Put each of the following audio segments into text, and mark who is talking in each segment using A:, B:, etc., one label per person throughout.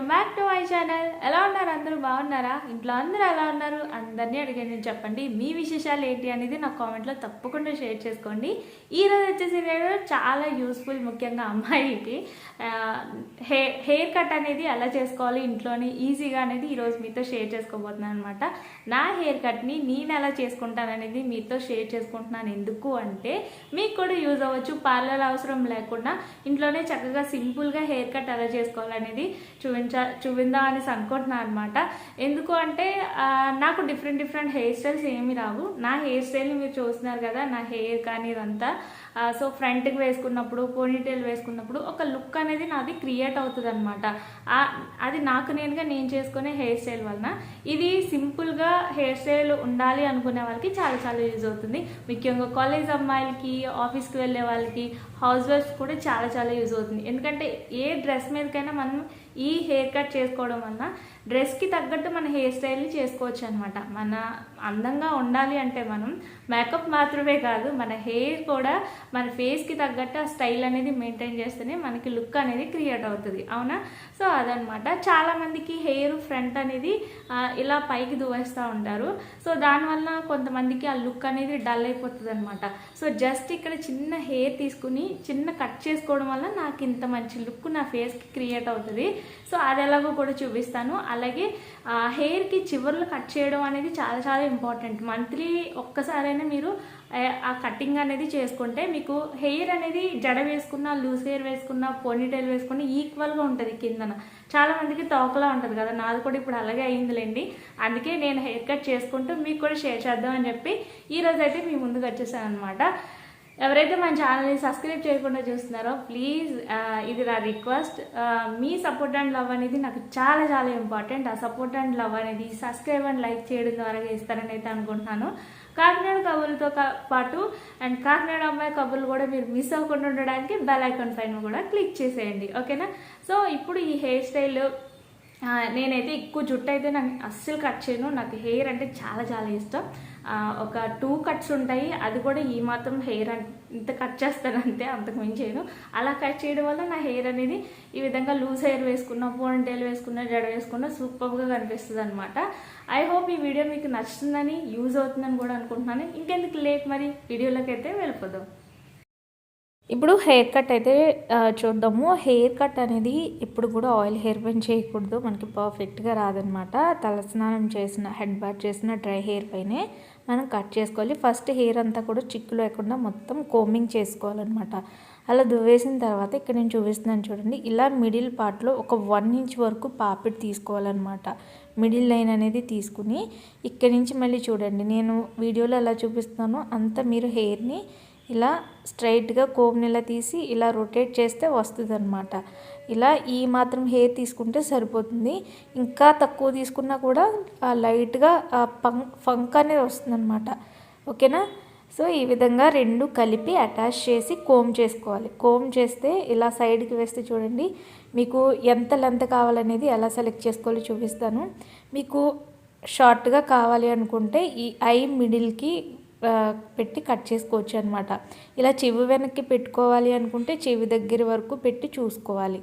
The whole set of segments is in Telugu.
A: welcome back to my channel ఎలా ఉన్నారు అందరూ? బాగున్నారా? ఇంట్లో అందరూ ఎలా ఉన్నారు? అందరినీ అడిగేది చెప్పండి. మీ విశేషాలు ఏంటి అనేది నా కామెంట్లో తప్పకుండా షేర్ చేసుకోండి. ఈ రోజు వచ్చేసి నేను చాలా యూస్ఫుల్ ముఖ్యంగా అమ్మాయికి హే హెయిర్ కట్ అనేది ఎలా చేసుకోవాలి ఇంట్లోనే ఈజీగా అనేది ఈరోజు మీతో షేర్ చేసుకోబోతున్నాను అనమాట నా హెయిర్ కట్ని నేను ఎలా చేసుకుంటాను అనేది మీతో షేర్ చేసుకుంటున్నాను. ఎందుకు అంటే మీకు కూడా యూజ్ అవ్వచ్చు. పార్లర్ అవసరం లేకుండా ఇంట్లోనే చక్కగా సింపుల్గా హెయిర్ కట్ ఎలా చేసుకోవాలనేది చూపించ ఉందా అనేసి అనుకుంటున్నాను అనమాట ఎందుకు అంటే నాకు డిఫరెంట్ డిఫరెంట్ హెయిర్ స్టైల్స్ ఏమి రావు. నా హెయిర్ స్టైల్ని మీరు చూస్తున్నారు కదా నా హెయిర్ కానీ ఇదంతా. సో ఫ్రంట్కి వేసుకున్నప్పుడు పోనీటైల్ వేసుకున్నప్పుడు ఒక లుక్ అనేది నాది క్రియేట్ అవుతుంది అనమాట అది నాకు నేనుగా నేను చేసుకునే హెయిర్ స్టైల్ వలన. ఇది సింపుల్గా హెయిర్ స్టైల్ ఉండాలి అనుకునే వాళ్ళకి చాలా చాలా యూజ్ అవుతుంది. ముఖ్యంగా కాలేజ్ అమ్మాయిలకి ఆఫీస్కి వెళ్ళే వాళ్ళకి హౌస్ వైఫ్స్ కూడా చాలా చాలా యూజ్ అవుతుంది. ఎందుకంటే ఏ డ్రెస్ మీదకైనా మనం ఈ హెయిర్ కట్ చేసుకోవడం వలన డ్రెస్కి తగ్గట్టు మన హెయిర్ స్టైల్ని చేసుకోవచ్చు అనమాట మన అందంగా ఉండాలి అంటే మనం మేకప్ మాత్రమే కాదు మన హెయిర్ కూడా మన ఫేస్కి తగ్గట్టు ఆ స్టైల్ అనేది మెయింటైన్ చేస్తేనే మనకి లుక్ అనేది క్రియేట్ అవుతుంది. అవునా? సో అదనమాట చాలామందికి హెయిర్ ఫ్రంట్ అనేది ఇలా పైకి దువేస్తూ ఉంటారు. సో దానివల్ల కొంతమందికి ఆ లుక్ అనేది డల్ అయిపోతుంది అనమాట సో జస్ట్ ఇక్కడ చిన్న హెయిర్ తీసుకుని చిన్న కట్ చేసుకోవడం వల్ల నాకు ఇంత మంచి లుక్ నా ఫేస్కి క్రియేట్ అవుతుంది. సో అది ఎలాగో కూడా చూపిస్తాను. అలాగే ఆ, హెయిర్కి చివర్లు కట్ చేయడం అనేది చాలా చాలా ఇంపార్టెంట్ మంత్లీ ఒక్కసారైనా మీరు ఆ, కటింగ్ అనేది చేసుకుంటే మీకు హెయిర్ అనేది జడ వేసుకున్న లూజ్ హెయిర్ వేసుకున్న పోనీటైల్ వేసుకున్న ఈక్వల్గా ఉంటుంది కిందన. చాలా మందికి తోకలా ఉంటుంది కదా నాది కూడా ఇప్పుడు అలాగే అయిందిలేండి. అందుకే నేను హెయిర్ కట్ చేసుకుంటూ మీకు కూడా షేర్ చేద్దామని చెప్పి ఈ అయితే మీ ముందుకు వచ్చేసాను అనమాట ఎవరైతే మన ఛానల్ని సబ్స్క్రైబ్ చేయకుండా చూస్తున్నారో ప్లీజ్ uh, ఇది నా రిక్వెస్ట్ uh, మీ సపోర్ట్ అండ్ లవ్ అనేది నాకు చాలా చాలా ఇంపార్టెంట్ ఆ సపోర్ట్ అండ్ లవ్ అనేది సబ్స్క్రైబ్ అండ్ లైక్ చేయడం ద్వారా ఇస్తారని అయితే అనుకుంటున్నాను. కాకినాడ కబుర్లతో పాటు అండ్ కాకినాడ అమ్మాయి కబుర్లు కూడా మీరు మిస్ అవ్వకుండా ఉండడానికి బెల్ ఐకాన్ పైన కూడా క్లిక్ చేసేయండి. ఓకేనా సో ఇప్పుడు ఈ హెయిర్ స్టైల్ uh, నేనైతే ఎక్కువ జుట్టు అయితే నాకు అస్సలు కట్ చేయను. నాకు హెయిర్ అంటే చాలా చాలా ఇష్టం. ఒక టూ కట్స్ ఉంటాయి. అది కూడా ఈ మాత్రం హెయిర్ ఇంత కట్ చేస్తాను అంతే అంతకు మించి చేయను. అలా కట్ చేయడం వల్ల నా హెయిర్ అనేది ఈ విధంగా లూజ్ హెయిర్ వేసుకున్నా పోనీటైల్ వేసుకున్న జడ వేసుకున్న సూపర్గా కనిపిస్తుంది అనమాట ఐ హోప్ ఈ వీడియో మీకు నచ్చుతుందని యూజ్ అవుతుందని కూడా అనుకుంటున్నాను. ఇంకెందుకు లేట్ మరి? వీడియోలోకి అయితే వెళ్ళిపోదాం. ఇప్పుడు హెయిర్ కట్ అయితే చూద్దాము. హెయిర్ కట్ అనేది ఇప్పుడు కూడా ఆయిల్ హెయిర్ పైన చేయకూడదు. మనకి పర్ఫెక్ట్గా రాదనమాట. తలస్నానం చేసిన హెడ్ బాత్ చేసిన డ్రై హెయిర్ పైనే మనం కట్ చేసుకోవాలి. ఫస్ట్ హెయిర్ అంతా కూడా చిక్కు లేకుండా మొత్తం కోమింగ్ చేసుకోవాలన్నమాట అలా దువ్వేసిన తర్వాత ఇక్కడ నేను చూపిస్తున్నాను చూడండి. ఇలా మిడిల్ పార్ట్లో ఒక వన్ ఇంచ్ వరకు పాపిడి తీసుకోవాలన్నమాట మిడిల్ లైన్ అనేది తీసుకుని ఇక్కడి నుంచి మళ్ళీ చూడండి. నేను వీడియోలో ఎలా చూపిస్తున్నానో అంత మీరు హెయిర్ని ఇలా స్ట్రైట్గా కోమ్ని ఇలా తీసి ఇలా రొటేట్ చేస్తే వస్తుంది అనమాట ఇలా ఈ మాత్రం హెయిర్ తీసుకుంటే సరిపోతుంది. ఇంకా తక్కువ తీసుకున్నా కూడా లైట్గా పంక్ ఫంక్ అనేది వస్తుంది అనమాట ఓకేనా? సో ఈ విధంగా రెండు కలిపి అటాచ్ చేసి కోమ్ చేసుకోవాలి. కోమ్ చేస్తే ఇలా సైడ్కి వేస్తే చూడండి మీకు ఎంత లెంత్ కావాలనేది ఎలా సెలెక్ట్ చేసుకోవాలో చూపిస్తాను. మీకు షార్ట్గా కావాలి అనుకుంటే ఈ ఐ మిడిల్కి పెట్టి కట్ చేసుకోవచ్చు అనమాట ఇలా చెవి వెనక్కి పెట్టుకోవాలి అనుకుంటే చెవి దగ్గర వరకు పెట్టి చూసుకోవాలి.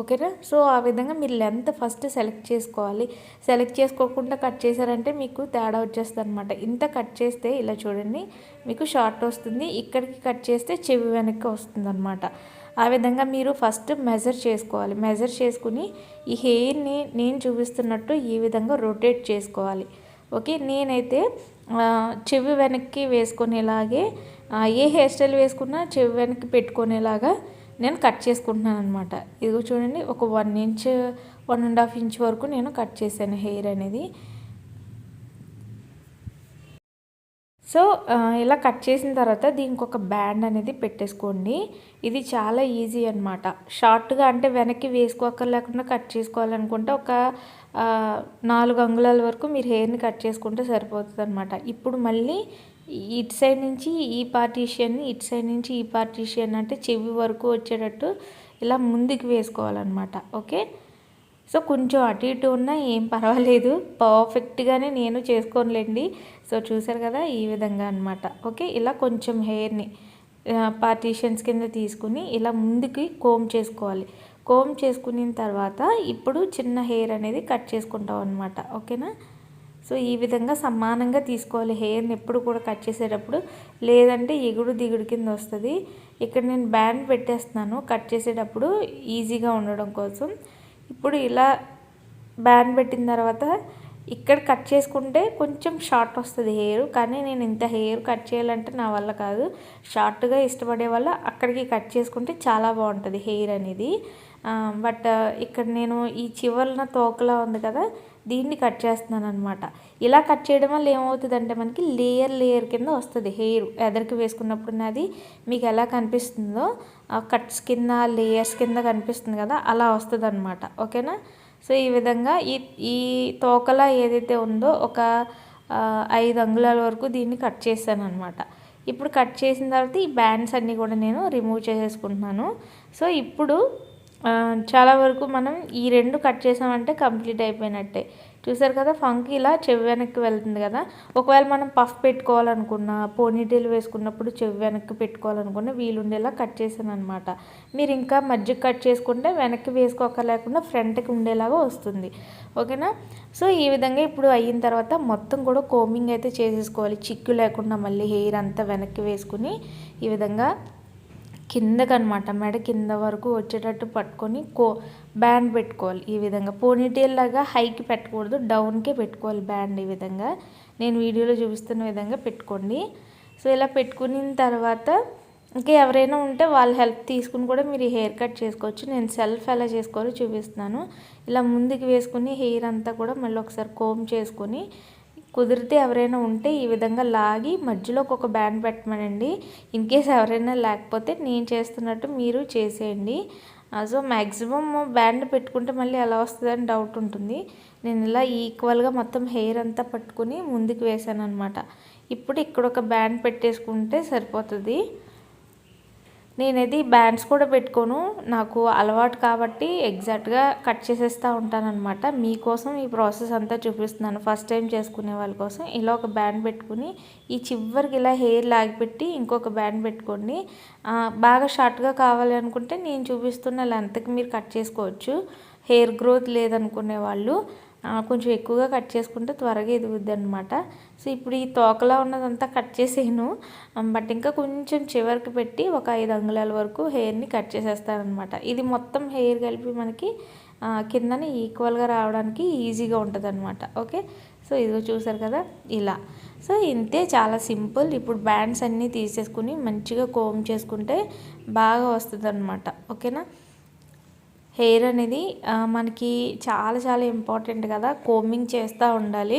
A: ఓకేనా? సో ఆ విధంగా మీరు లెంత్ ఫస్ట్ సెలెక్ట్ చేసుకోవాలి. సెలెక్ట్ చేసుకోకుండా కట్ చేశారంటే మీకు తేడా వచ్చేస్తుంది అనమాట ఇంత కట్ చేస్తే ఇలా చూడండి మీకు షార్ట్ వస్తుంది. ఇక్కడికి కట్ చేస్తే చెవి వెనక్కి వస్తుంది అనమాట ఆ విధంగా మీరు ఫస్ట్ మెజర్ చేసుకోవాలి. మెజర్ చేసుకుని ఈ హెయిర్ని నేను చూపిస్తున్నట్టు ఈ విధంగా రొటేట్ చేసుకోవాలి. ఓకే నేనైతే చెవి వెనక్కి వేసుకునేలాగే ఏ హెయిర్ స్టైల్ వేసుకున్నా చెవి వెనక్కి పెట్టుకునేలాగా నేను కట్ చేసుకుంటున్నాను అనమాట ఇదిగో చూడండి ఒక one inch one and half inch వరకు నేను కట్ చేశాను హెయిర్ అనేది. సో ఇలా కట్ చేసిన తర్వాత దీనికి ఒక బ్యాండ్ అనేది పెట్టేసుకోండి. ఇది చాలా ఈజీ అనమాట షార్ట్గా అంటే వెనక్కి వేసుకోకర్లేకుండా కట్ చేసుకోవాలనుకుంటే ఒక నాలుగు అంగుళాల వరకు మీరు హెయిర్ని కట్ చేసుకుంటే సరిపోతుంది అనమాట ఇప్పుడు మళ్ళీ ఇటు సైడ్ నుంచి ఈ పార్టీషియన్ని ఇటు సైడ్ నుంచి ఈ పార్టీషియన్ అంటే చెవి వరకు వచ్చేటట్టు ఇలా ముందుకు వేసుకోవాలన్నమాట. ఓకే? సో కొంచెం అటు ఇటు ఉన్నా ఏం పర్వాలేదు. పర్ఫెక్ట్గానే నేను చేసుకోనులేండి. సో చూసారు కదా ఈ విధంగా అనమాట ఓకే? ఇలా కొంచెం హెయిర్ని పార్టీషన్స్ కింద తీసుకుని ఇలా ముందుకి కోమ్ చేసుకోవాలి. కోమ్ చేసుకున్న తర్వాత ఇప్పుడు చిన్న హెయిర్ అనేది కట్ చేసుకుంటాం అనమాట ఓకేనా? సో ఈ విధంగా సమానంగా తీసుకోవాలి. హెయిర్ని ఎప్పుడు కూడా కట్ చేసేటప్పుడు లేదంటే ఎగుడు దిగుడు కింద వస్తుంది. ఇక్కడ నేను బ్యాండ్ పెట్టేస్తున్నాను. కట్ చేసేటప్పుడు ఈజీగా ఉండడం కోసం. ఇప్పుడు ఇలా బ్యాండ్ పెట్టిన తర్వాత ఇక్కడ కట్ చేసుకుంటే కొంచెం షార్ట్ వస్తుంది హెయిర్ కానీ నేను ఇంత హెయిర్ కట్ చేయాలంటే నా వల్ల కాదు. షార్ట్గా ఇష్టపడే వల్ల అక్కడికి కట్ చేసుకుంటే చాలా బాగుంటుంది హెయిర్ అనేది. బట్ ఇక్కడ నేను ఈ చివరన తోకలా ఉంది కదా దీన్ని కట్ చేస్తున్నాను అనమాట ఇలా కట్ చేయడం వల్ల ఏమవుతుందంటే మనకి లేయర్ లేయర్ కింద వస్తుంది హెయిర్. ఎదరికి వేసుకున్నప్పుడు నాది మీకు ఎలా కనిపిస్తుందో కట్స్ కింద లేయర్స్ కింద కనిపిస్తుంది కదా అలా వస్తుంది ఓకేనా? సో ఈ విధంగా ఈ ఈ తోకలా ఏదైతే ఉందో ఒక ఐదు అంగుళాల వరకు దీన్ని కట్ చేశాను అనమాట ఇప్పుడు కట్ చేసిన తర్వాత ఈ బ్యాండ్స్ అన్నీ కూడా నేను రిమూవ్ చేసేసుకుంటున్నాను. సో ఇప్పుడు చాలా వరకు మనం ఈ రెండు కట్ చేసామంటే కంప్లీట్ అయిపోయినట్టే. చూసారు కదా ఫంక్ ఇలా చెవి వెనక్కి వెళ్తుంది కదా. ఒకవేళ మనం పఫ్ పెట్టుకోవాలనుకున్న పోనీటైల్ వేసుకున్నప్పుడు చెవి వెనక్కి పెట్టుకోవాలనుకున్న వీలుండేలా కట్ చేశాను అనమాట మీరు ఇంకా మధ్య కట్ చేసుకుంటే వెనక్కి వేసుకోక లేకుండా ఫ్రంట్కి ఉండేలాగా వస్తుంది. ఓకేనా? సో ఈ విధంగా ఇప్పుడు అయిన తర్వాత మొత్తం కూడా కోమింగ్ అయితే చేసేసుకోవాలి. చిక్కు లేకుండా మళ్ళీ హెయిర్ అంతా వెనక్కి వేసుకుని ఈ విధంగా కిందకనమాట మెడ కింద వరకు వచ్చేటట్టు పట్టుకొని కో బ్యాండ్ పెట్టుకోవాలి ఈ విధంగా. పోనీటైల్ లాగా హైకి పెట్టకూడదు డౌన్కే పెట్టుకోవాలి బ్యాండ్ ఈ విధంగా. నేను వీడియోలో చూపిస్తున్న విధంగా పెట్టుకోండి. సో ఇలా పెట్టుకున్న తర్వాత ఇంకా ఎవరైనా ఉంటే వాళ్ళ హెల్ప్ తీసుకుని కూడా మీరు హెయిర్ కట్ చేసుకోవచ్చు. నేను సెల్ఫ్ ఎలా చేసుకోవాలో చూపిస్తున్నాను. ఇలా ముందుకు వేసుకుని హెయిర్ అంతా కూడా మళ్ళీ ఒకసారి కోమ్ చేసుకొని కుదిరితే ఎవరైనా ఉంటే ఈ విధంగా లాగి మధ్యలో ఒక బ్యాండ్ పెట్టమనండి. ఇన్ కేస్ ఎవరైనా లేకపోతే నేను చేస్తున్నట్టు మీరు చేసేయండి. సో మ్యాక్సిమం బ్యాండ్ పెట్టుకుంటే మళ్ళీ ఎలా వస్తుందని డౌట్ ఉంటుంది. నేను ఇలా ఈక్వల్గా మొత్తం హెయిర్ అంతా పట్టుకుని ముందుకు వేసాను అనమాట ఇప్పుడు ఇక్కడ ఒక బ్యాండ్ పెట్టేసుకుంటే సరిపోతుంది. నేనేది బ్యాండ్స్ కూడా పెట్టుకోను. నాకు అలవాటు కాబట్టి ఎగ్జాక్ట్గా కట్ చేసేస్తూ ఉంటానన్నమాట. మీకోసం ఈ ప్రాసెస్ అంతా చూపిస్తున్నాను. ఫస్ట్ టైం చేసుకునే వాళ్ళ కోసం ఇలా ఒక బ్యాండ్ పెట్టుకుని ఈ చివరికి ఇలా హెయిర్ లాగిపెట్టి ఇంకొక బ్యాండ్ పెట్టుకోండి. బాగా షార్ట్గా కావాలి అనుకుంటే నేను చూపిస్తున్న లెంత్కి మీరు కట్ చేసుకోవచ్చు. హెయిర్ గ్రోత్ లేదనుకునే వాళ్ళు. కొంచెం ఎక్కువగా కట్ చేసుకుంటే త్వరగా ఎదుగుద్ది అనమాట సో ఇప్పుడు ఈ తోకలా ఉన్నదంతా కట్ చేసేను. బట్ ఇంకా కొంచెం చివరికి పెట్టి ఒక ఐదు అంగుళాల వరకు హెయిర్ని కట్ చేసేస్తానమాట ఇది మొత్తం హెయిర్ కలిపి మనకి కిందని ఈక్వల్గా రావడానికి ఈజీగా ఉంటుంది అనమాట ఓకే? సో ఇదిగో చూసారు కదా? ఇలా. సో ఇంతే చాలా సింపుల్. ఇప్పుడు బ్యాండ్స్ అన్నీ తీసేసుకుని మంచిగా కోమ్ చేసుకుంటే బాగా వస్తుంది ఓకేనా? హెయిర్ అనేది మనకి చాలా చాలా ఇంపార్టెంట్ కదా. కోమింగ్ చేస్తూ ఉండాలి.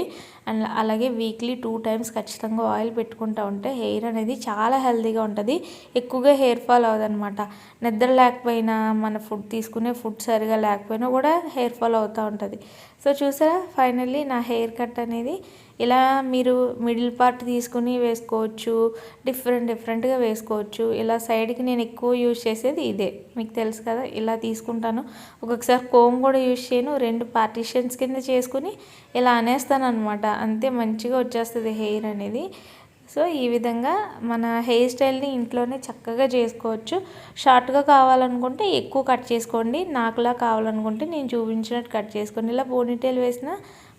A: అండ్ అలాగే వీక్లీ టూ టైమ్స్ ఖచ్చితంగా ఆయిల్ పెట్టుకుంటూ ఉంటే హెయిర్ అనేది చాలా హెల్తీగా ఉంటుంది. ఎక్కువగా హెయిర్ ఫాల్ అవ్వదనమాట నిద్ర లేకపోయినా మన ఫుడ్ తీసుకునే ఫుడ్ సరిగా లేకపోయినా కూడా హెయిర్ ఫాల్ అవుతూ ఉంటుంది. సో చూసారా? ఫైనల్లీ నా హెయిర్ కట్ అనేది ఇలా మీరు మిడిల్ పార్ట్ తీసుకుని వేసుకోవచ్చు డిఫరెంట్ డిఫరెంట్గా వేసుకోవచ్చు. ఇలా సైడ్కి నేను ఎక్కువ యూజ్ చేసేది ఇదే. మీకు తెలుసు కదా ఇలా తీసుకుంటాను. ఒక్కొక్కసారి కోమ్ కూడా యూజ్ చేయను. రెండు పార్టీషన్స్ కింద చేసుకుని ఇలా అనేస్తాను అనమాట అంతే మంచిగా వచ్చేస్తుంది హెయిర్ అనేది. సో ఈ విధంగా మన హెయిర్ స్టైల్ని ఇంట్లోనే చక్కగా చేసుకోవచ్చు. షార్ట్గా కావాలనుకుంటే ఎక్కువ కట్ చేసుకోండి. నాకులా కావాలనుకుంటే నేను చూపించినట్టు కట్ చేసుకోండి. ఇలా పోనీటైల్ వేసిన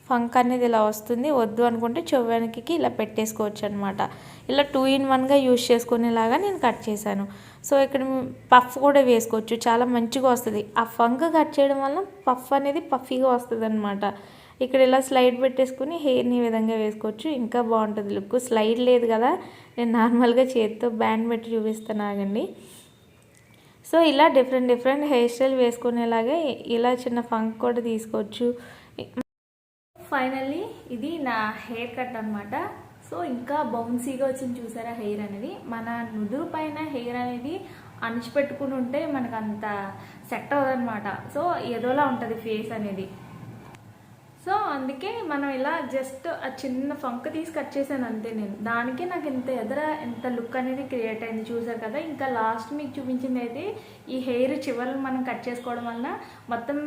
A: ఫంక్ అనేది ఇలా వస్తుంది. వద్దు అనుకుంటే చెవ్వెనక్కి ఇలా పెట్టేసుకోవచ్చు అనమాట ఇలా టూ ఇన్ వన్గా యూజ్ చేసుకునేలాగా నేను కట్ చేశాను. సో ఇక్కడ పఫ్ కూడా వేసుకోవచ్చు. చాలా మంచిగా వస్తుంది. ఆ ఫంక్ కట్ చేయడం వల్ల పఫ్ అనేది పఫీగా వస్తుంది అనమాట ఇక్కడ ఇలా స్లైడ్ పెట్టేసుకుని హెయిర్ని ఈ విధంగా వేసుకోవచ్చు. ఇంకా బాగుంటుంది లుక్ స్లైడ్ లేదు కదా. నేను నార్మల్గా చేతితో బ్యాండ్ పెట్టి చూపిస్తాను ఆగండి. సో ఇలా డిఫరెంట్ డిఫరెంట్ హెయిర్ స్టైల్ వేసుకునేలాగే ఇలా చిన్న ఫంక్ కూడా తీసుకోవచ్చు. ఫైనల్లీ ఇది నా హెయిర్ కట్ అనమాట సో ఇంకా బౌన్సీగా వచ్చింది చూసారా హెయిర్ అనేది? మన నుదురు పైన హెయిర్ అనేది అణిచిపెట్టుకుని ఉంటే మనకు అంత సెట్ అవ్వదనమాట సో ఏదోలా ఉంటుంది ఫేస్ అనేది. అందుకే మనం ఇలా జస్ట్ ఆ చిన్న ఫంక్ తీసి కట్ చేశాను అంతే నేను. దానికే నాకు ఇంత ఎదర ఎంత లుక్ అనేది క్రియేట్ అయింది. చూసారు కదా ఇంకా లాస్ట్ మీకు చూపించింది అయితే ఈ హెయిర్ చివరలు మనం కట్ చేసుకోవడం వలన మొత్తం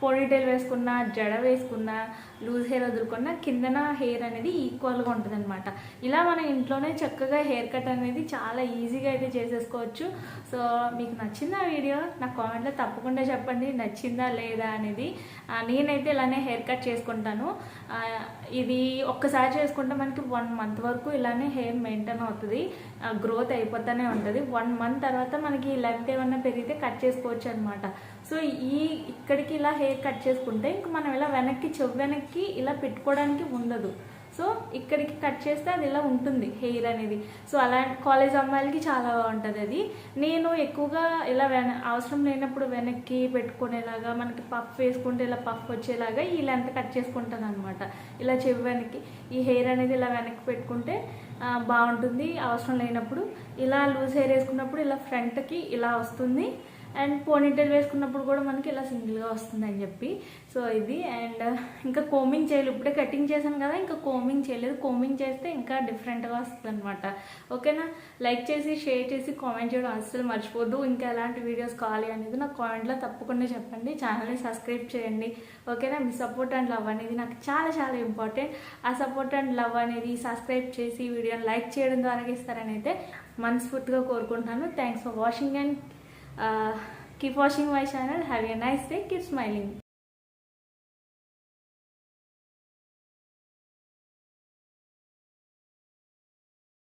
A: పోనీటైల్ వేసుకున్న జడ వేసుకున్న లూజ్ హెయిర్ వదులుకున్న కిందన హెయిర్ అనేది ఈక్వల్గా ఉంటుంది అనమాట ఇలా మనం ఇంట్లోనే చక్కగా హెయిర్ కట్ అనేది చాలా ఈజీగా అయితే చేసేసుకోవచ్చు. సో మీకు నచ్చిందా వీడియో నా కామెంట్లో తప్పకుండా చెప్పండి. నచ్చిందా లేదా అనేది నేనైతే ఇలానే హెయిర్ కట్ చేసుకుంటాను. ఇది ఒక్కసారి చేసుకుంటే మనకి వన్ మంత్ వరకు ఇలానే హెయిర్ మెయింటైన్ అవుతుంది. గ్రోత్ అయిపోతూనే ఉంటుంది. వన్ మంత్ తర్వాత మనకి లెంత్ ఏమన్నా పెరిగితే కట్ చేసుకోవచ్చు అనమాట సో ఈ ఇక్కడికి ఇలా హెయిర్ కట్ చేసుకుంటే ఇంక మనం ఇలా వెనక్కి చెవు వెనక్కి ఇలా పెట్టుకోవడానికి ఉండదు. సో ఇక్కడికి కట్ చేస్తే అది ఇలా ఉంటుంది హెయిర్ అనేది. సో అలా కాలేజ్ అమ్మాయిలకి చాలా బాగుంటుంది అది. నేను ఎక్కువగా ఇలా వెన అవసరం లేనప్పుడు వెనక్కి పెట్టుకునేలాగా మనకి పఫ్ వేసుకుంటే ఇలా పఫ్ వచ్చేలాగా ఈ లెంత్ కట్ చేసుకుంటాను అనమాట ఇలా చెవి వెనక్కి ఈ హెయిర్ అనేది ఇలా వెనక్కి పెట్టుకుంటే బాగుంటుంది. అవసరం లేనప్పుడు ఇలా లూజ్ హెయిర్ వేసుకున్నప్పుడు ఇలా ఫ్రంట్కి ఇలా వస్తుంది. అండ్ పోనీటైల్ వేసుకున్నప్పుడు కూడా మనకి ఇలా సింగిల్గా వస్తుంది అని చెప్పి. సో ఇది అండ్ ఇంకా కోమింగ్ చేయలేదు. ఇప్పుడే కటింగ్ చేశాను కదా ఇంకా కోమింగ్ చేయలేదు. కోమింగ్ చేస్తే ఇంకా డిఫరెంట్గా వస్తుంది అనమాట ఓకేనా? లైక్ చేసి షేర్ చేసి కామెంట్ చేయడం అస్సలు మర్చిపోద్దు. ఇంకా ఎలాంటి వీడియోస్ కావాలి అనేది నాకు కామెంట్లో తప్పకుండా చెప్పండి. ఛానల్ని సబ్స్క్రైబ్ చేయండి. ఓకేనా? మీ సపోర్ట్ అండ్ లవ్ అనేది నాకు చాలా చాలా ఇంపార్టెంట్ ఆ సపోర్ట్ అండ్ లవ్ అనేది సబ్స్క్రైబ్ చేసి వీడియోని లైక్ చేయడం ద్వారా ఇస్తారని అయితే మనస్ఫూర్తిగా కోరుకుంటున్నాను. Thanks for watching and Uh, keep watching my channel. Have a nice day. Keep smiling.